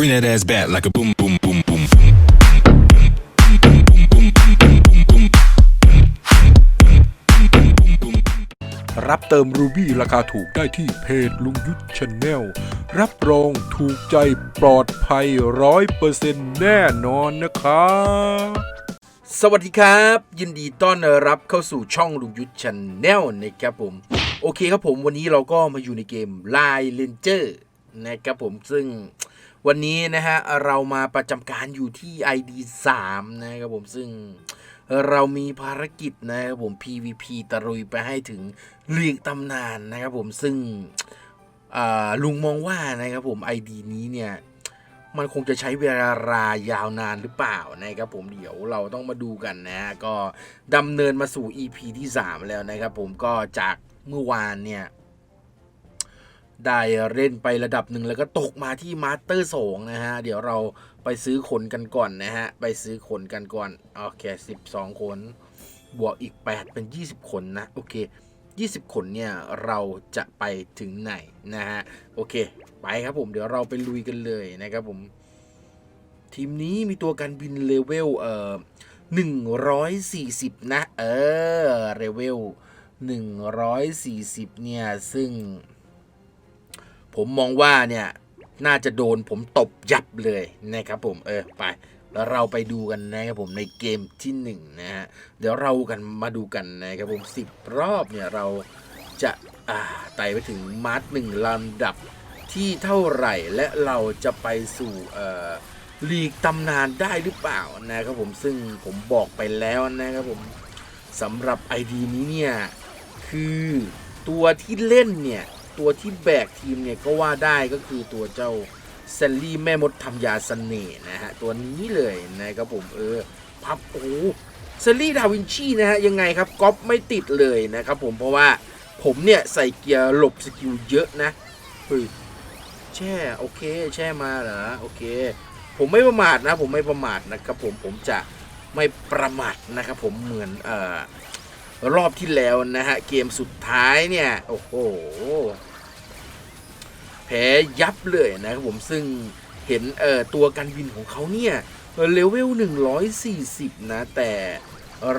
Bring that ass back like a boom, boom, boom, boom, boom. รับเติมรูบี้ราคาถูกได้ที่เพจลุงยุทธชาแนลรับรองถูกใจปลอดภัยร้อยเปอร์เซ็นต์แน่นอนนะครับ สวัสดีครับ ยินดีต้อนรับเข้าสู่ช่องลุงยุทธชาแนลนะครับผม โอเคครับผมวันนี้เราก็มาอยู่ในเกม Line Ranger นะครับผมซึ่ง วันนี้นะฮะเรามาประจำการอยู่ที่ ID 3นะครับผมซึ่งเรามีภารกิจนะครับผม PVP ตะรุยไปให้ถึงเลียงตำนานนะครับผมซึ่งลุงมองว่านะครับผม ID นี้เนี่ยมันคงจะใช้เวลารายาวนานหรือเปล่านะครับผมเดี๋ยวเราต้องมาดูกันนะฮะก็ดำเนินมาสู่ EP ที่ 3 แล้วนะครับผมก็จากเมื่อวานเนี่ย ได้เล่นไประดับหนึ่งแล้วก็ตกมาที่มาสเตอร์สองนะฮะ เดี๋ยวเราไปซื้อขนกันก่อนนะฮะ ไปซื้อขนกันก่อน โอเคสิบสองขน บวกอีก 8 เป็น 20 ขนนะ โอเค 20 ขนเนี่ย เราจะไปถึงไหนนะฮะ โอเค ไปครับผม เดี๋ยวเราไปลุยกันเลยนะครับผม ทีมนี้มีตัวการบินเลเวลเอ่อ140 นะ เออเลเวล140 เนี่ย ซึ่ง ผมมองว่าเนี่ยน่าจะโดนผมตบยับเลยนะครับผมเออไปแล้วเราไปดูกันนะครับผมในเกมที่หนึ่งนะฮะเดี๋ยวเรากันมาดูกันนะครับผมสิบรอบเนี่ยเราจะอ่าไต่ไปถึงมาร์ทหนึ่งลำดับที่เท่าไหร่และเราจะไปสู่เอ่อลีกตำนานได้หรือเปล่านะครับผมซึ่งผมบอกไปแล้วนะครับผมสำหรับ ID นี้เนี่ยคือตัวที่เล่นเนี่ย ตัวที่แบกทีมเนี่ยก็ว่าได้ก็คือตัวเจ้าเซลลี่แม่มดทำยาเสน่ห์นะฮะ ตัวนี้เลยนะครับผมเออ พับโอ้เซลลี่ดาวินชีนะฮะ ยังไงครับก๊อปไม่ติดเลยนะครับผมเพราะว่าผมเนี่ยใส่เกียร์หลบสกิลเยอะนะเฮ้ยแช่โอเค แช่มาเหรอโอเค ผมไม่ประมาทนะ ผมไม่ประมาทนะครับผมผมจะไม่ประมาทนะครับผมเหมือนเอ่อรอบที่แล้วนะฮะ เกมสุดท้ายเนี่ย โอ้โห แพ้ยับเลยนะครับผมซึ่งเห็นเอ่อตัวการบินของเขาเนี่ยเลเวล 140 นะ แต่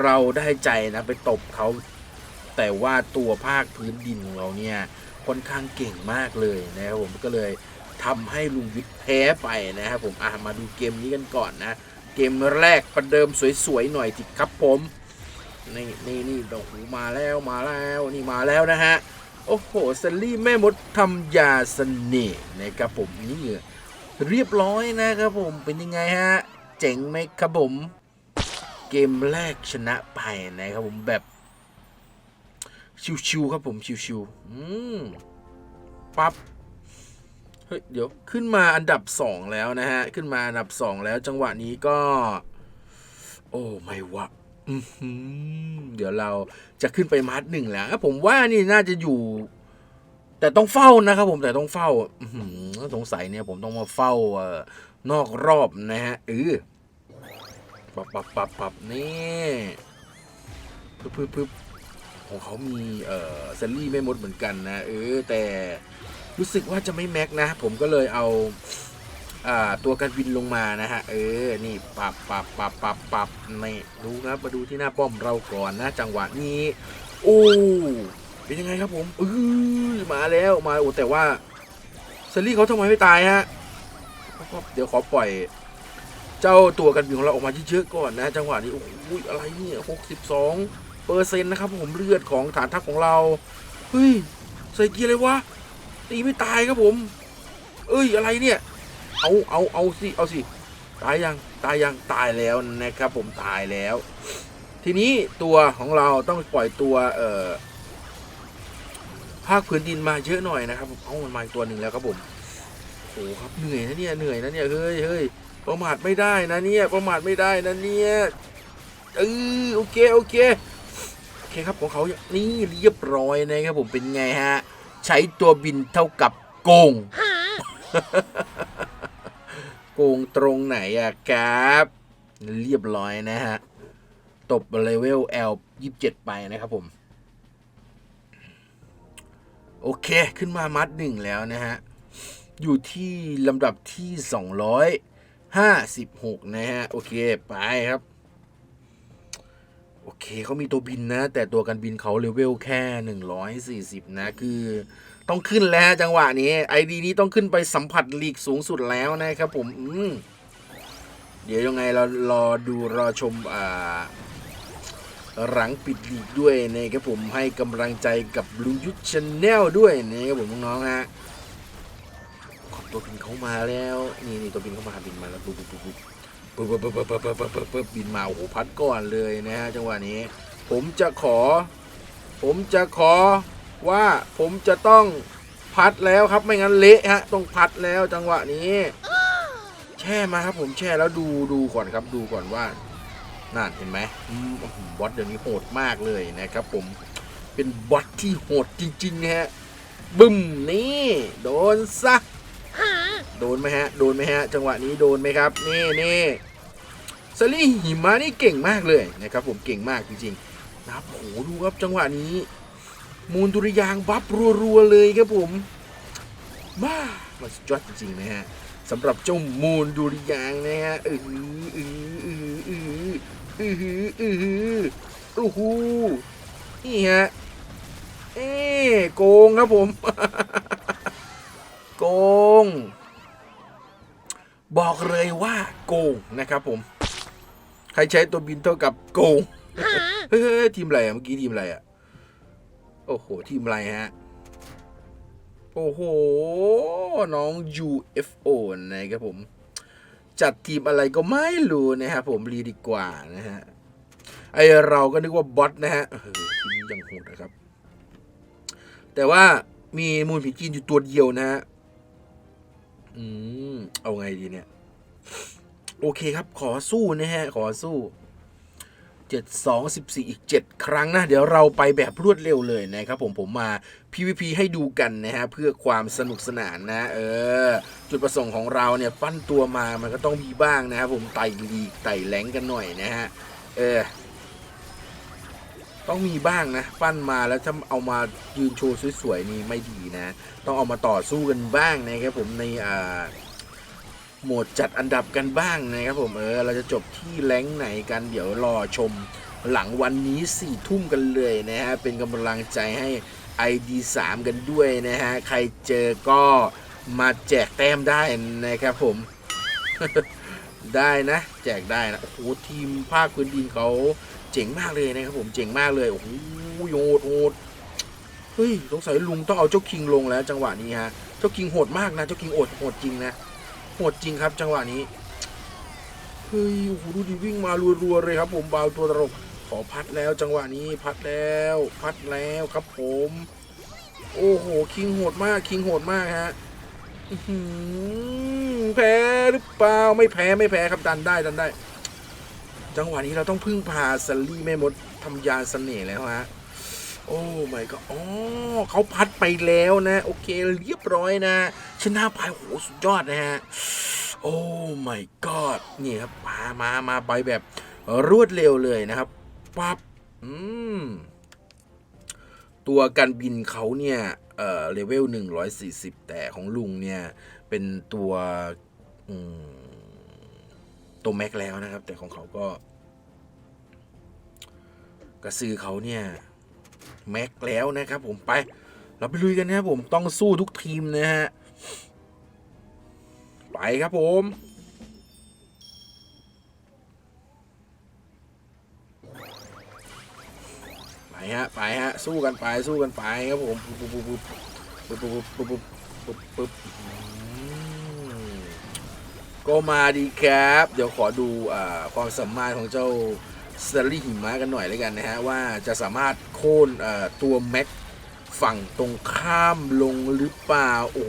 เราได้ใจนะไปตบเขา แต่ว่าตัวภาคพื้นดินของเราเนี่ยค่อนข้างเก่งมากเลยนะครับผมก็เลยทำให้ลุงวิทย์แพ้ไปนะครับผมอะมาดูเกมนี้กันก่อนนะ เกมแรกประเดิมสวยๆหน่อยสิครับผม นี่นี่นี่โอ้โหมาแล้วมาแล้วนี่มาแล้วนะฮะ โอ้โหเซลลี่แม่มดทำยาเสน่ห์นะครับผมนี่เรียบร้อยนะครับผมเป็นยังไงฮะ เจ๋งไหมครับผม เกมแรกชนะไปนะครับผมแบบ ชิวๆครับผมชิวๆอืมปั๊บเฮ้ยเดี๋ยวขึ้นมาอันดับสองแล้วนะฮะ ขึ้นมาอันดับสองแล้วจังหวะนี้ก็ โอ้ไม่วะอื้อหือ เดี๋ยวเราจะขึ้นไปมาร์ทหนึ่งแล้ว ผมว่านี่น่าจะอยู่ แต่ต้องเฝ้านะครับ ผมแต่ต้องเฝ้าสงสัยเนี่ยผมต้องมาเฝ้านอกรอบนะฮะเออปับปับปับปับนี่ปึ๊บปึ๊บปึ๊บของเขามีเอ่อเซลลี่ไม่มดเหมือนกันนะ เออ แต่รู้สึกว่าจะไม่แม็กนะ ผมก็เลยเอา ตัวการบินลงมานะฮะ เออ นี่ปับปับปับปับปับนี่ดูครับ มาดูที่หน้าป้อมเราก่อนนะ จังหวะนี้ โอ้เป็นยังไงครับผมเออมาแล้วมาโอ้แต่ว่าเซลลี่เขาทำไมไม่ตายฮะเดี๋ยวขอปล่อย เจ้าตัวกันบินของเราออกมาเยอะๆก่อนนะ จังหวะนี้โอ้โหอะไรเนี่ยหกสิบสองเปอร์เซ็นต์นะครับผมเลือดของฐานทัพของเราเฮ้ยใส่เกียร์เลยวะตีไม่ตายครับผม เอ้ยอะไรเนี่ย เอาเอาเอาสิเอาสิตายยังตายยังตายแล้วนะครับผมตายแล้ว ทีนี้ตัวของเราต้องปล่อยตัวเอ่อภาคพื้นดินมาเยอะหน่อยนะครับเอามันมาอีกตัวหนึ่งแล้วครับผมโอ้ครับเหนื่อยนะเนี่ยเหนื่อยนะเนี่ยเฮ้ยเฮ้ยประมาทไม่ได้นะเนี่ยประมาทไม่ได้นะเนี่ยเออโอเคโอเคโอเคครับของเขานี่เรียบร้อยนะครับผมเป็นไงฮะ ใช้ตัวบินเท่ากับโกง กงตรงไหนอะครับ เรียบร้อยนะฮะ ตบเลเวล L 27 ไปนะครับผม โอเคขึ้นมามัดหนึ่งแล้วนะฮะ อยู่ที่ลำดับที่ 256 นะฮะ โอเค ไปครับ โอเคเขามีตัวบินนะ แต่ตัวการบินเขาเลเวลแค่ 140 นะ คือ ต้องขึ้นแล้วจังหวะนี้ไอดีนี้ต้องขึ้นไปสัมผัสลีกสูงสุดแล้วนะครับผมอืมเดี๋ยวยังไงเรารอดูรอชมอ่าหลังปิดลีกด้วยนะครับผมให้กำลังใจกับลุงยุทธชาแนลด้วยนะครับผมน้องๆฮะขอบตัวบินเขามาแล้ว นี่นี่ตัวบินเข้ามาบินมาแล้วปุ๊บปุ๊บปุ๊บปุ๊บปุ๊บปุ๊บปุ๊บปุ๊บปุ๊บปุ๊บปุ๊บบินมาโอ้โหพัดก่อนเลยนะฮะจังหวะนี้ ผมจะขอ ผมจะขอ ว่าผมจะต้องพัดแล้วครับไม่งั้นเละฮะต้องพัดแล้วจังหวะนี้ แช่มาครับผมแช่แล้วดูดูก่อนครับดูก่อนว่านั่นเห็นไหมอืมบอสเดี๋ยวนี้โหดมากเลยนะครับ ผมเป็นบอสที่โหดจริงๆนะฮะบึ้มนี่โดนซะโดนไหมฮะโดนไหมฮะ จังหวะนี้โดนไหมครับ นี่นี่ซารี่หิมะนี่เก่งมากเลยนะครับ ผมเก่งมากจริงๆนะครับโหดูครับจังหวะนี้ มูลดุริยางบัฟรัวๆเลยครับผมบ้ามันสุดยอดจริงๆนะฮะสำหรับเจ้ามูลดุริยางนะฮะเออเออเออเอออือหืออือหืออู้หูนี่ฮะเอ๊โกงครับผม โกง บอกเลยว่าโกงนะครับผม ใครใช้ตัวบินเท่ากับโกง เฮ้ยทีมอะไรอะเมื่อกี้ทีมอะไรอะ อ้โห ทีมอะไรฮะ โอ้โห น้อง UFO นะครับผม จัดทีมอะไรก็ไม่รู้นะครับผมรีดีกว่านะฮะ ไอเราก็นึกว่าบอทนะฮะทีมยังโหดนะครับ แต่ว่ามีมูลผีจีนอยู่ตัวเดียวนะฮะ อืม เอาไงดีเนี่ย โอเคครับ ขอสู้นะฮะ ขอสู้ เจ็ดสองสิบสี่อีกเจ็ดครั้งนะ เดี๋ยวเราไปแบบรวดเร็วเลยนะครับผมผมมา PVP ให้ดูกันนะฮะ เพื่อความสนุกสนานนะ เออ จุดประสงค์ของเราเนี่ย ปั้นตัวมามันก็ต้องมีบ้างนะครับผมไต่ลีกไต่แหลงกันหน่อยนะฮะ เออ ต้องมีบ้างนะ ปั้นมาแล้วถ้าเอามายืนโชว์สวยๆนี่ไม่ดีนะ ต้องเอามาต่อสู้กันบ้างนะครับผมในอ่า โหมดจัดอันดับกันบ้างนะครับผมเออเราจะจบที่แรงไหนกันเดี๋ยวรอชมหลังวันนี้สี่ทุ่มกันเลยนะฮะเป็นกำลังใจให้ ID3 กันด้วยนะฮะใครเจอก็มาแจกแต้มได้นะครับผม ได้นะ แจกได้นะโอ้โหทีมภาคพื้นดินเขาเจ๋งมากเลยนะครับผมเจ๋งมากเลยโอ้โหโหดโหดเฮ้ยสงสัยลุงต้องเอาเจ้าคิงลงแล้วจังหวะนี้ฮะเจ้าคิงโหดมากนะเจ้าคิงโหดโหดจริงนะ โหดจริงครับจังหวะนี้เฮ้ยโอ้โหดูดิวิ่งมารัวๆเลยครับ ผมเบาตัวตลกขอพัดแล้วจังหวะนี้พัดแล้ว พัดแล้วครับผม โอ้โหคิงโหดมากคิงโหดมากฮะแพ้หรือเปล่าไม่แพ้ไม่แพ้ครับดันได้ดันได้ จังหวะนี้เราต้องพึ่งพาซัลลี่แม่มดทำยาเสน่ห์แล้วฮะ โอ้ไม่ก็อ๋อเขาพัดไปแล้วนะ โอเคเรียบร้อยนะชนะไปโหสุดยอดนะฮะ โอ้ไม่ก็นี่ครับมามามาไปแบบรวดเร็วเลยนะครับปั๊บอืมตัวการบินเขาเนี่ยเอ่อเลเวล140 แต่ของลุงเนี่ย เป็นตัวอืมตัวแม็กแล้วนะครับ แต่ของเขาก็ กระซือเขาเนี่ย แม็กแล้วนะครับผมไป เราไปลุยกันนะครับผมต้องสู้ทุกทีมนะฮะไปครับผมไปฮะไปฮะสู้กันไปสู้กันไปครับผมปุ๊บปุ๊บปุ๊บปุ๊บปุ๊บปุ๊บปุ๊บปุ๊บปุ๊บปุ๊บอืมก็มาดีครับ เดี๋ยวขอดูอ่าความสามารถของเจ้า สเตอรี่หิมะกันหน่อยแล้วกันนะฮะ ว่าจะสามารถโค่นตัวแม็กฝั่งตรงข้ามลงหรือเปล่าโอ้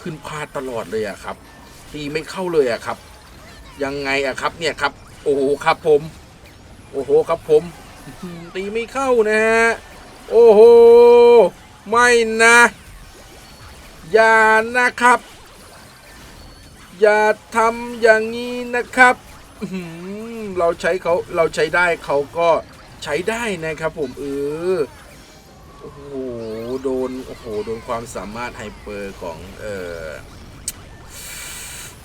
ขึ้นพาดตลอดเลยอะครับ ตีไม่เข้าเลยอะครับ ยังไงอะครับเนี่ยครับ โอ้โหครับผม โอ้โหครับผม ตีไม่เข้านะฮะโอ้โหไม่นะอย่านะครับ อย่าทำอย่างนี้นะครับ เราใช้เขาเราใช้ได้เขาก็ใช้ได้นะครับผมเออโอ้โหโดนโอ้โหโดนความสามารถไฮเปอร์ของเอ่อ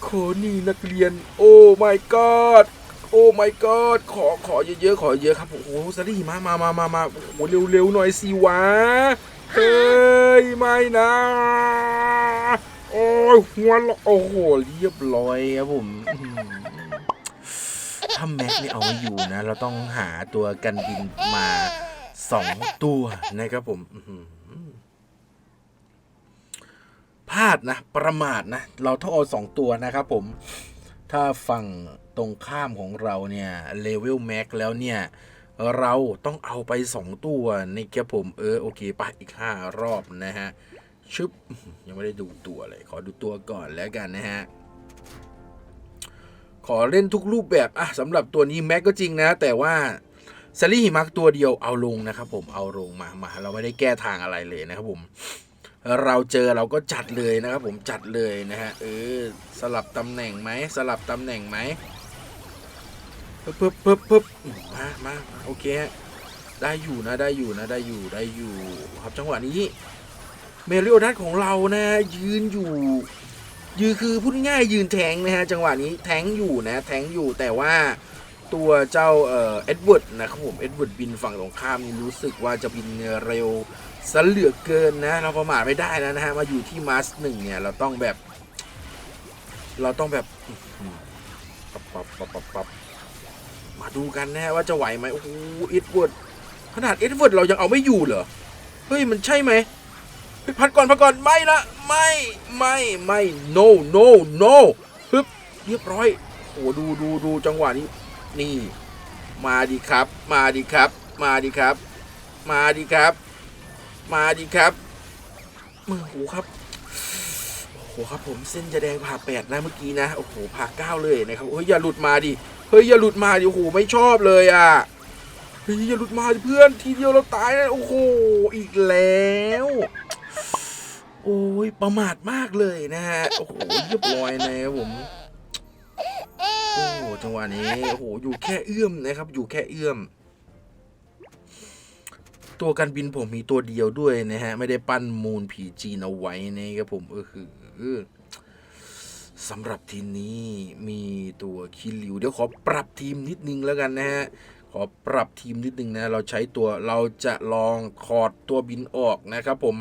ขอนี่นักเรียน โอ้ my god โอ้ my god ขอขอเยอะๆขอเยอะครับโอ้โหสลีมามามามามาโอ้โหเร็วๆหน่อยสิวะเฮ้ยไม่นะโอ้ยหัวเราะโอ้โหเรียบร้อยครับผม ถ้าแม็กไม่เอาไม่อยู่นะ เราต้องหาตัวกันบินมาสองตัวนะครับผมพลาดนะ ประมาทนะ เราต้องเอาสองตัวนะครับผม ถ้าฝั่งตรงข้ามของเราเนี่ยเลเวลแม็กแล้วเนี่ย เราต้องเอาไปสองตัวนะครับผม เออ โอเคไปอีกห้ารอบนะฮะ ชึบ ยังไม่ได้ดูตัวเลย ขอดูตัวก่อนแล้วกันนะฮะ ขอเล่นทุกรูปแบบอะสำหรับตัวนี้แม็กก็จริงนะ แต่ว่าซารี่หิมักตัวเดียวเอาลงนะครับผมเอาลงมามา เราไม่ได้แก้ทางอะไรเลยนะครับผมเราเจอเราก็จัดเลยนะครับผมจัดเลยนะฮะเออสลับตำแหน่งไหมสลับตำแหน่งไหมปึ๊บปึ๊บปึ๊บมามามาโอเคได้อยู่นะได้อยู่นะได้อยู่ได้อยู่ ครับจังหวะนี้ เมริโอดัสของเรานะยืนอยู่ ยืนคือพูดง่ายยืนแทงนะฮะจังหวะนี้แทงอยู่นะแทงอยู่แต่ว่าตัวเจ้าเอ,อ็ดเวิร์ดนะครับผมเอ็ดเวิร์ดบินฝั่งตรงข้ามนี่รู้สึกว่าจะบินเร็วซะเหลือเกินนะ เราประมาทไม่ได้แล้วนะฮะมาอยู่ที่มาสหนึ่งเนี่ยเราต้องแบบ เราต้องแบบปับปับปับปับปับมาดูกันนะฮะว่าจะไหวไหมโอ้โหเอ็ดเวิร์ดขนาดเอ็ดเวิร์ดเรายังเอาไม่อยู่เหรอเฮ้ยมันใช่ไหม ฮ้ยพัดก่อนพัดก่อนไม่ละไม่ไม่ไม่ no no no ฮึบเรียบร้อยโอ้ดูดูดูจังหวะนี้ นี่ มาดีครับ มาดีครับ มาดีครับ มาดีครับ มาดีครับมือโหครับโอ้โหครับผมเส้นจะแดงผ่าแปดนะเมื่อกี้นะโอ้โหผ่าเก้าเลยนะครับเฮ้ยอย่าหลุดมาดิเฮ้ยอย่าหลุดมาดิโอ้โหไม่ชอบเลยอะเฮ้ยอย่าหลุดมาดิเพื่อนทีเดียวเราตายนะโอ้โหอีกแล้ว โอ้ยประมาทมากเลยนะฮะโอ้โหเรียบร้อยนะครับผมโอ้โหจังหวะนี้โอ้โหอยู่แค่เอื้อมนะครับ อยู่แค่เอื้อม ตัวการบินผมมีตัวเดียวด้วยนะฮะ ไม่ได้ปั้นมูลผีจีนเอาไว้นะครับผมเออคือสำหรับทีมนี้มีตัวคิริว เดี๋ยวขอปรับทีมนิดนึงแล้วกันนะฮะ ขอปรับทีมนิดนึงนะ เราใช้ตัวเราจะลองถอดตัวบินออกนะครับผม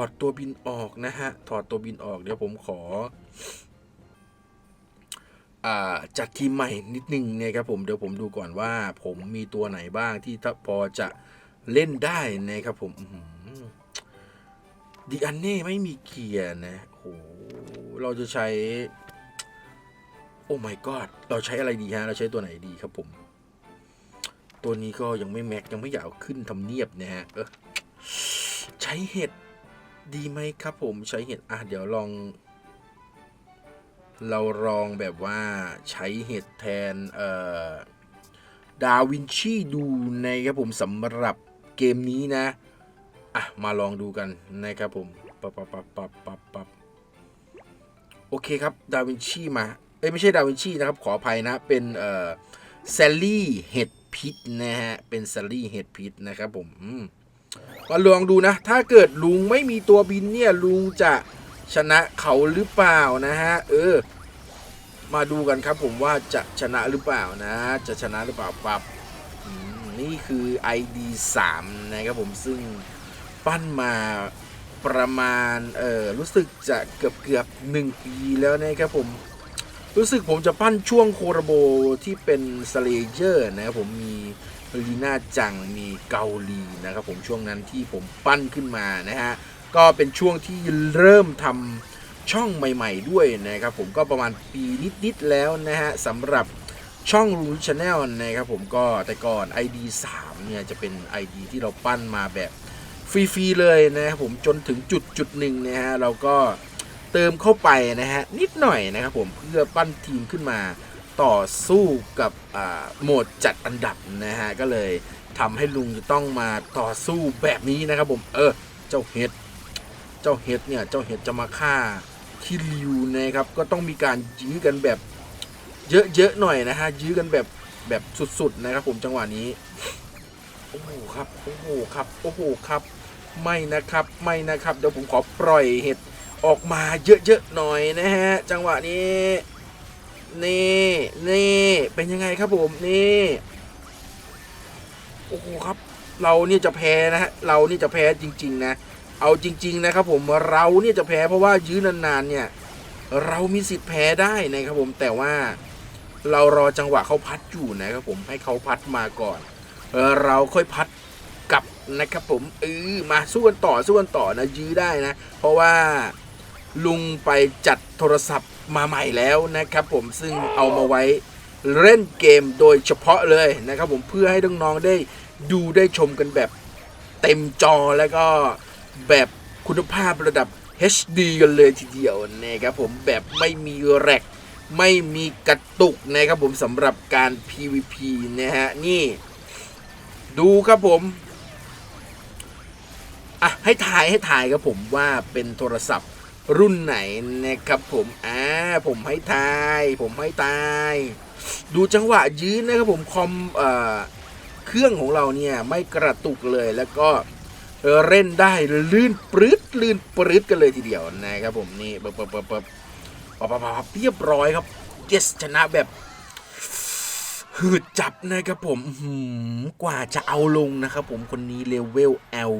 อดตัวบินออกนะฮะ ถอดตัวบินออกเดี๋ยวผมขออ่าจัดทีมใหม่นิดนึงนะครับผมเดี๋ยวผมดูก่อนว่าผมมีตัวไหนบ้างที่ถ้าพอจะเล่นได้นะครับผมดิอันเน่ไม่มีเกียร์นะโอ้โหเราจะใช้ โอ้ my god เราใช้อะไรดีฮะ เราใช้ตัวไหนดีครับผม ตัวนี้ก็ยังไม่แม็กยังไม่อยากเอาขึ้นทำเนียบนะฮะใช้เห็ด ดีไหมครับผมใช้เห็ดอะเดี๋ยวลอง เราลองแบบว่าใช้เห็ดแทนเอ่อดาวินชีดูนะครับผมสำหรับเกมนี้นะ อะ มาลองดูกันนะครับผมปับปับปับปับปับปับโอเคครับดาวินชีมา เอ้ยไม่ใช่ดาวินชีนะครับ ขออภัยนะ เป็นเอ่อแซลลี่เห็ดพิษนะฮะ เป็นแซลลี่เห็ดพิษนะครับผมอืม มาลองดูนะ ถ้าเกิดลุงไม่มีตัวบินเนี่ยลุงจะชนะเขาหรือเปล่านะฮะ เออ มาดูกันครับผมว่าจะชนะหรือเปล่านะ จะชนะหรือเปล่าปรับนี่คือ ID 3นะครับผมซึ่งปั้นมาประมาณ เออรู้สึกจะเกือบเกือบหนึ่งปีแล้วนะครับผมรู้สึกผมจะปั้นช่วงโครโบที่เป็นสเลเยอร์นะครับผมมี ลีน่าจังมีเกาหลีนะครับผมช่วงนั้นที่ผมปั้นขึ้นมานะฮะก็เป็นช่วงที่เริ่มทำช่องใหม่ ๆ ด้วยนะครับผมก็ประมาณปีนิดๆแล้วนะฮะสำหรับช่องรูชาแนลนะครับผมก็แต่ก่อน ID 3เนี่ยจะเป็น ID ที่เราปั้นมาแบบฟรีๆเลยนะครับผมจนถึงจุดจุดหนึ่งนะฮะเราก็เติมเข้าไปนะฮะนิดหน่อยนะครับผมเพื่อปั้นทีมขึ้นมา ต่อสู้กับโหมดจัดอันดับนะฮะก็เลยทำให้ลุงจะต้องมาต่อสู้แบบนี้นะครับผม เออ เจ้าเห็ด เจ้าเห็ดเนี่ย เจ้าเห็ดจะมาฆ่าคิริวนะครับ ก็ต้องมีการยื้อกันแบบเยอะๆหน่อยนะฮะ ยื้อกันแบบแบบสุดๆนะครับผมจังหวะนี้ โอ้โหครับ โอ้โหครับ โอ้โหครับ ไม่นะครับ ไม่นะครับ เดี๋ยวผมขอปล่อยเห็ดออกมาเยอะๆหน่อยนะฮะ จังหวะนี้ นี่นี่เป็นยังไงครับผมนี่โอ้โหครับ เราเนี่ยจะแพ้นะฮะเรานี่จะแพ้จริง ๆ นะ เอาจริง ๆ นะครับผมเราเนี่ยจะแพ้เพราะว่ายื้อนานๆเนี่ย เรามีสิทธิ์แพ้ได้นะครับผมแต่ว่าเรารอจังหวะเขาพัดอยู่นะครับผมให้เขาพัดมาก่อนเออเราค่อยพัดกลับนะครับผมเออมาสู้กันต่อสู้กันต่อนะยื้อได้นะ เพราะว่าลุงไปจัดโทรศัพท์ มาใหม่แล้วนะครับผมซึ่งเอามาไว้เล่นเกมโดยเฉพาะเลยนะครับผมเพื่อให้น้องๆได้ดูได้ชมกันแบบเต็มจอแล้วก็แบบคุณภาพระดับ HD กันเลยทีเดียวนะครับผมแบบไม่มีแรกไม่มีกระตุกนะครับผมสำหรับการ PVP นะฮะนี่ดูครับผมอะให้ถ่ายให้ถ่ายครับผมว่าเป็นโทรศัพท์ รุ่นไหนนะครับผมอ่าผมให้ทาย ผมให้ทาย ดูจังหวะยืนนะครับผมคอมเอ่อเครื่องของเราเนี่ยไม่กระตุกเลยแล้วก็เล่นได้ลื่นปรื๊ดลื่นปรื๊ดกันเลยทีเดียวนะครับผมนี่เปิบเปิบบเบบปับปับเรียบร้อยครับ yes ชนะแบบหืดจับนะครับผมกว่าจะเอาลงนะครับผมคนนี้เลเวล L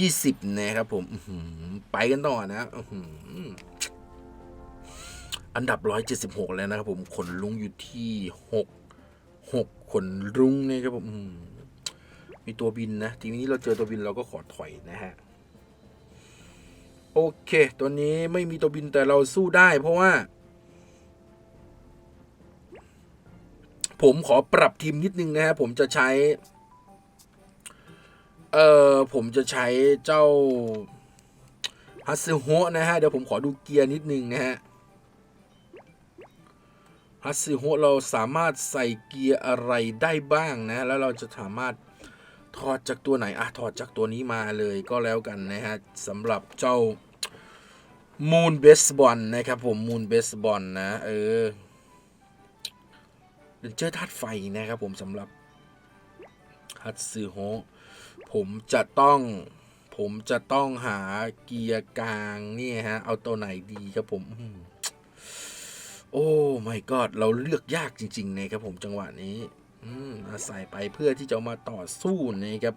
20นะครับผมไปกันต่อนะอื้อหืออันดับ 176 แล้วนะครับผมขนลุงอยู่ที่ 6 6ขนลุงเนี่ยครับผมมีตัวบินนะ ทีนี้เราเจอตัวบินเราก็ขอถอยนะฮะ โอเค ตัวนี้ไม่มีตัวบินแต่เราสู้ได้เพราะว่า ผมขอปรับทีมนิดนึงนะฮะ ผมจะใช้ เออผมจะใช้เจ้าฮัตสึโฮะนะฮะ เดี๋ยวผมขอดูเกียร์นิดนึงนะฮะฮัตสึโฮะเราสามารถใส่เกียร์อะไรได้บ้างนะ แล้วเราจะสามารถถอดจากตัวไหนอะถอดจากตัวนี้มาเลยก็แล้วกันนะฮะสำหรับเจ้า Moon Baseball นะครับผม Moon Baseball นะ เออเรนเจอธาตุไฟนะครับผมสำหรับฮัตสึโฮะ ผมจะต้องผมจะต้องหาเกียร์กลางนี่ฮะ เอาตัวไหนดีครับผม โอ้ไม่กอดเราเลือกยากจริง ๆ นะครับผมจังหวะนี้ อืมอาศัยไปเพื่อที่จะมาต่อสู้นะครับ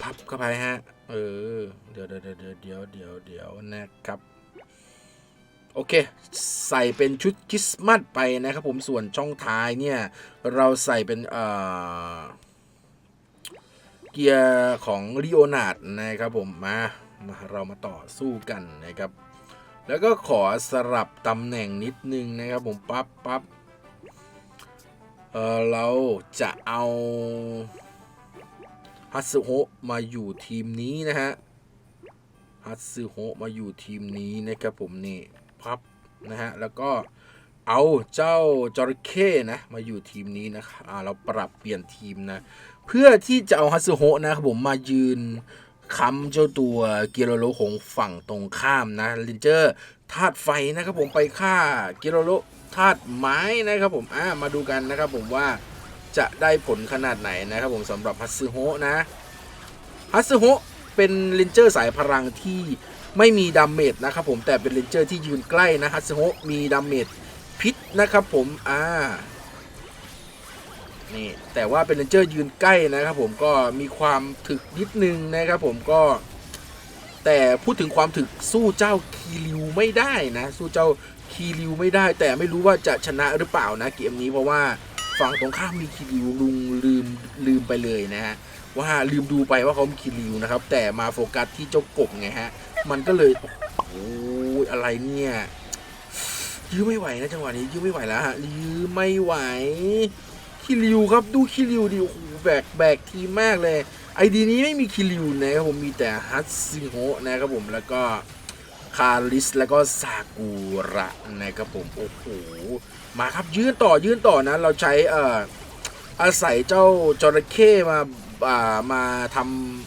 พับเข้าไปฮะ เออ เดี๋ยวเดี๋ยวเดี๋ยวเดี๋ยวเดี๋ยวเดี๋ยวนะครับ โอเค ใส่เป็นชุดคริสต์มาสไปนะครับผมส่วนช่องท้ายเนี่ย เราใส่เป็นเอ่อ เกียร์ของลีโอนาร์ดนะครับผมมามาเรามาต่อสู้กันนะครับ แล้วก็ขอสลับตำแหน่งนิดนึงนะครับผมปั๊บปั๊บเออเราจะเอาฮัตสึโฮะมาอยู่ทีมนี้นะฮะฮัตสึโฮะมาอยู่ทีมนี้นะครับผมนี่พับนะฮะแล้วก็เอาเจ้าจระเข้นะมาอยู่ทีมนี้นะครับอ่าเราปรับเปลี่ยนทีมนะ เพื่อที่จะเอาฮัตสึโฮะนะครับผมมายืนค้ำเจ้าตัวเกียโรโรของฝั่งตรงข้ามนะลินเจอร์ธาตุไฟนะครับผมไปฆ่าเกียโรโรธาตุไม้นะครับผมอ่ามาดูกันนะครับผมว่าจะได้ผลขนาดไหนนะครับผมสำหรับฮัตสึโฮะนะฮัตสึโฮะเป็นเลนเจอร์สายพลังที่ไม่มีดาเมจนะครับผมแต่เป็นเลนเจอร์ที่ยืนใกล้นะฮัตสโฮมีดาเมจพิษนะครับผมอ่า นี่แต่ว่าเป็นเลนเจอร์ยืนใกล้นะครับผมก็มีความถึกนิดนึงนะครับผมก็ แต่พูดถึงความถึกสู้เจ้าคีริวไม่ได้นะ สู้เจ้าคีริวไม่ได้ แต่ไม่รู้ว่าจะชนะหรือเปล่านะเกมนี้เพราะว่าฝั่งตรงข้ามมีคีริวลุงลืมลืมไปเลยนะฮะว่าลืมดูไปว่าเขามีคิริวนะครับ แต่มาโฟกัสที่เจ้ากบไงฮะมันก็เลยโอ้โหอะไรเนี่ยยื้อไม่ไหวนะจังหวะนี้ยื้อไม่ไหวแล้วฮะยื้อไม่ไหว คิริวครับดูคิริวดิโอ้โหแบกแบกทีมากเลยไอดีนี้ไม่มีคิริวนะครับผมมีแต่ฮัตซิโฮะนะครับผมแล้วก็คาริสแล้วก็ซากุระนะครับผมโอ้โหมาครับยืนต่อยืนต่อนะ เราใช้เอ่ออาศัยเจ้าจระเข้มาอ่ามาท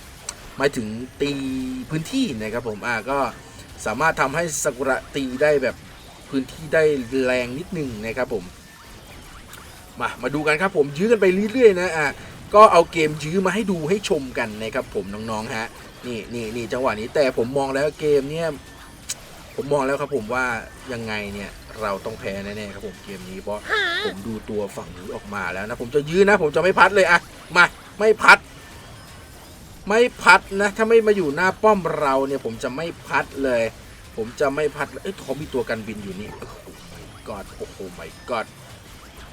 ำหมายถึงตีพื้นที่นะครับผมอ่าก็สามารถทำให้ซากุระตีได้แบบพื้นที่ได้แรงนิดนึงนะครับผม มามาดูกันครับผมยื้อกันไปเรื่อยๆนะอะก็เอาเกมยื้อมาให้ดูให้ชมกันนะครับผมน้องๆฮะนี่นี่นี่จังหวะนี้แต่ผมมองแล้วเกมเนี่ยผมมองแล้วครับผมว่ายังไงเนี่ยเราต้องแพ้แน่ๆครับผมเกมนี้เพราะผมดูตัวฝั่งนี้ออกมาแล้วนะผมจะยื้อนะ ผมจะไม่พัดเลยอะมาไม่พัด ไม่พัดนะ ถ้าไม่มาอยู่หน้าป้อมเราเนี่ยผมจะไม่พัดเลย ผมจะไม่พัดเอ้ยเขามีตัวกันบินอยู่นี่โอ้โห my god โอ้โห my god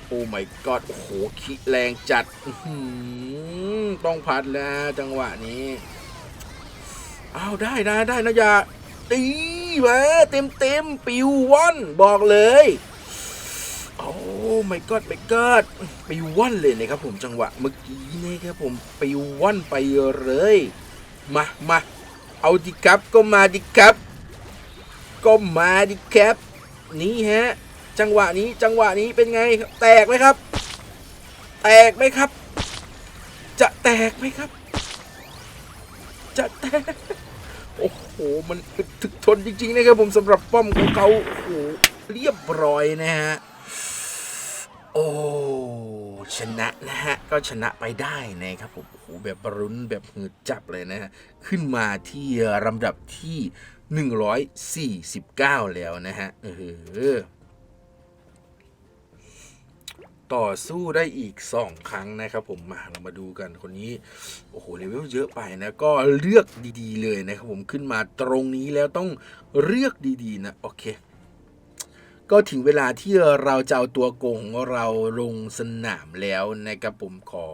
โอ้ my god โอ้โหขี้แรงจัดต้องพัดแล้วจังหวะนี้อ้าวได้ได้ได้นะยาตีมาเต็มเต็มปิวว่อนบอกเลยโอ้ my god my god ปิวว่อนเลยนะครับผมจังหวะเมื่อกี้นี่ครับผมปิวว่อนไปเลยมามาเอาดิครับก็มาดิครับก็มาดิครับนี่ฮะ จังหวะนี้จังหวะนี้เป็นไงครับแตกไหมครับ แตกไหมครับ จะแตกไหมครับ จะแตกโอ้โหมันถึกทนจริงๆนะครับผมสำหรับป้อมของเขาโอ้โหเรียบร้อยนะฮะโอ้ชนะนะฮะก็ชนะไปได้นะครับผมโอ้โหแบบรุนแบบหืดจับเลยนะฮะขึ้นมาที่ลำดับที่ 149 แล้วนะฮะเออ ต่อสู้ได้อีก 2 ครั้งนะครับ ผมมาเรามาดูกันคนนี้โอ้โหเลเวลเยอะไปนะก็เลือกดีๆ เลยนะครับผมขึ้นมาตรงนี้แล้วต้องเลือกดีๆนะโอเค ก็ถึงเวลาที่เราจะเอาตัวโกงของเราลงสนามแล้วนะครับผมขอ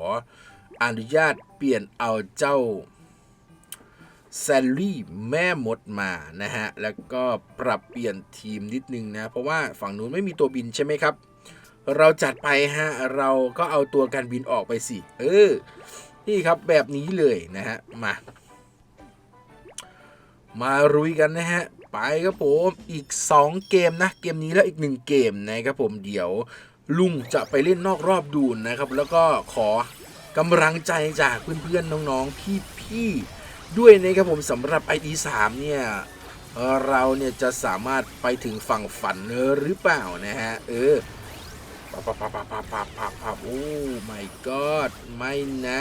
อนุญาตเปลี่ยนเอาเจ้าแซลลี่แม่มดมานะฮะ แล้วก็ปรับเปลี่ยนทีมนิดนึงนะ เพราะว่าฝั่งนู้นไม่มีตัวบินใช่ไหมครับ เราจัดไปฮะ เราก็เอาตัวการบินออกไปสิ เออ นี่ครับแบบนี้เลยนะฮะ มา มารุยกันนะฮะ ไปครับผม อีก 2 เกมนะ เกมนี้แล้วอีก 1 เกมนะครับผม เดี๋ยวลุงจะไปเล่นนอกรอบดูนนะครับ แล้วก็ขอกำลังใจจากเพื่อนๆ น้องๆ พี่ๆ ด้วยนะครับผมสำหรับ ID 3เนี่ยเอ่อเราเนี่ยจะสามารถไปถึงฝั่งฝันหรือเปล่านะฮะ เออ ปับปับปับปับปับปับปับปับโอ้ my god ไม่นะ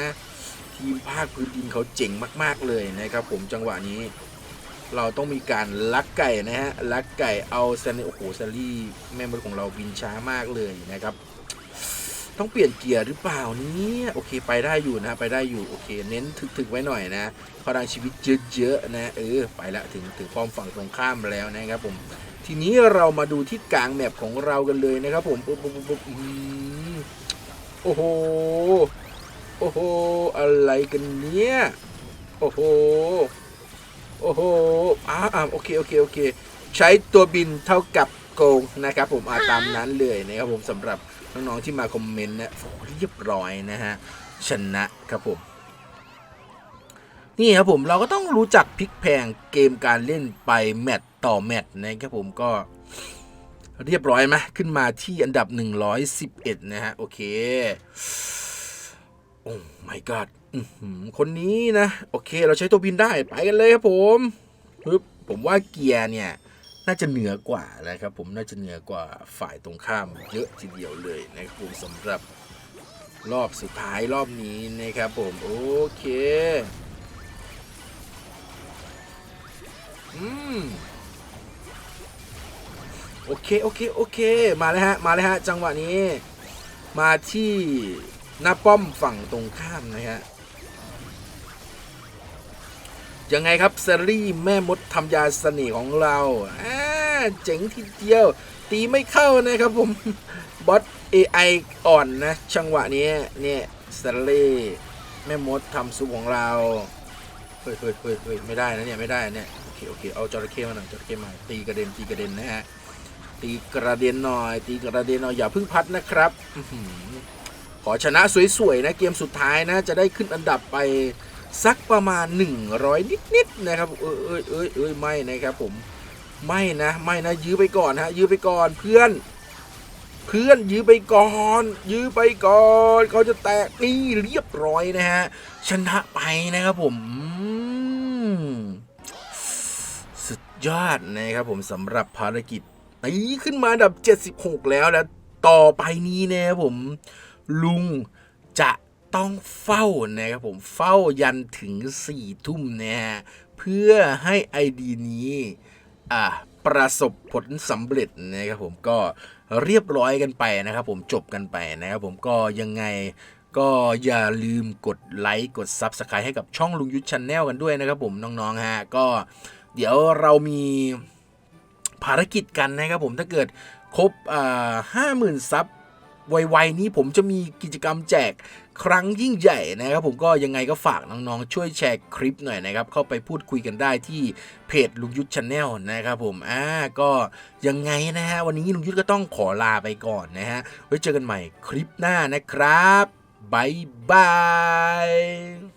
ทีมภาคพื้นดินเขาเจ๋งมาก ๆ เลยนะครับผมจังหวะนี้ เราต้องมีการลักไก่นะฮะ ลักไก่เอาแซนโอ้โหแซลลี่แม่มดของเราบินช้ามากเลยนะครับต้องเปลี่ยนเกียร์หรือเปล่าเนี่ยโอเคไปได้อยู่นะไปได้อยู่โอเค เน้นถึกๆไว้หน่อยนะพลังชีวิตเยอะๆนะเออไปละถึงถึงป้อมฝั่งตรงข้ามแล้วนะครับผม ทีนี้เรามาดูที่กลางแมปของเรากันเลยนะครับ ผมปุ๊บปุ๊บปุ๊บโอ้โห โอ้โห อะไรกันเนี่ยโอ้โห โอ้โหอ่าโอเค โอเค โอเค ใช้ตัวบินเท่ากับโกงนะครับ ผมอาตามนั้นเลยนะครับผมสำหรับน้องๆที่มาคอมเมนต์นะโอ้เรียบร้อยนะฮะ ชนะครับผม นี่ครับผมเราก็ต้องรู้จักพลิกแพงเกมการเล่นไปแมตต์ ต่อแมตต์นะครับผมก็เรียบร้อยไหมขึ้นมาที่อันดับ 111 นะฮะ โอเค โอ้ my god อื้อหือคนนี้นะ โอเค เราใช้ตัวบินได้ ไปกันเลยครับผมปึ๊บผมว่าเกียร์เนี่ย น่าจะเหนือกว่านะครับผมน่าจะเหนือกว่าฝ่ายตรงข้ามเยอะทีเดียวเลยนะครับผมสำหรับรอบสุดท้ายรอบนี้นะครับผมโอเค อืม โอเคโอเคโอเคมาเลยฮะมาเลยฮะจังหวะนี้มาที่หน้าป้อมฝั่งตรงข้ามนะฮะยังไงครับเซรี่แม่มดทำยาเสน่ห์ของเราเจ๋งทีเดียว ตีไม่เข้านะครับผมบอส AI อ่อนนะจังหวะนี้เนี่ยเซรี่แม่มดทำซุปของเราเฮ้ยเฮ้ยเฮ้ยเฮ้ยไม่ได้นะเนี่ยไม่ได้เนี่ยโอเคโอเคเอาจระเข้มาหน่อยจระเข้มาตีกระเด็นตีกระเด็นนะฮะ ตีกระเด็นหน่อย ตีกระเด็นหน่อยอย่าเพิ่งพัดนะครับขอชนะสวยๆนะเกมสุดท้ายนะ จะได้ขึ้นอันดับไปสักประมาณ 100 นิดๆนะครับ เอ้ยเอ้ยเอ้ยเอ้ยไม่นะครับผมไม่นะไม่นะยื้อไปก่อนฮะยื้อไปก่อนเพื่อน เพื่อนยื้อไปก่อน ยื้อไปก่อนเขาจะแตกนี่เรียบร้อยนะฮะชนะไปนะครับผมสุดยอดนะครับผมสำหรับภารกิจ ตีขึ้นมาอันดับ 76 แล้วแล้วต่อไปนี้นะครับผมลุงจะต้องเฝ้านะครับผมเฝ้ายันถึง 4 ทุ่มนะฮะเพื่อให้ไอดีนี้อะประสบผลสำเร็จนะครับผมก็เรียบร้อยกันไปนะครับผมจบกันไปนะครับผมก็ยังไงก็อย่าลืมกดไลค์กด Subscribe ให้กับช่องลุงยุทธช n แนลกันด้วยนะครับผมน้องๆฮะก็เดี๋ยวเรามี ภารกิจกันนะครับผมถ้าเกิดครบห้าหมื่นซับไวๆนี้ผมจะมีกิจกรรมแจกครั้งยิ่งใหญ่นะครับผมก็ยังไงก็ฝากน้องๆ ช่วยแชร์คลิปหน่อยนะครับ เข้าไปพูดคุยกันได้ที่เพจลุงยุทธช n แนลนะครับผมอ่าก็ยังไงนะฮะวันนี้ลุงยุทธก็ต้องขอลาไปก่อนนะฮะไว้เจอกันใหม่คลิปหน้านะครับบายบาย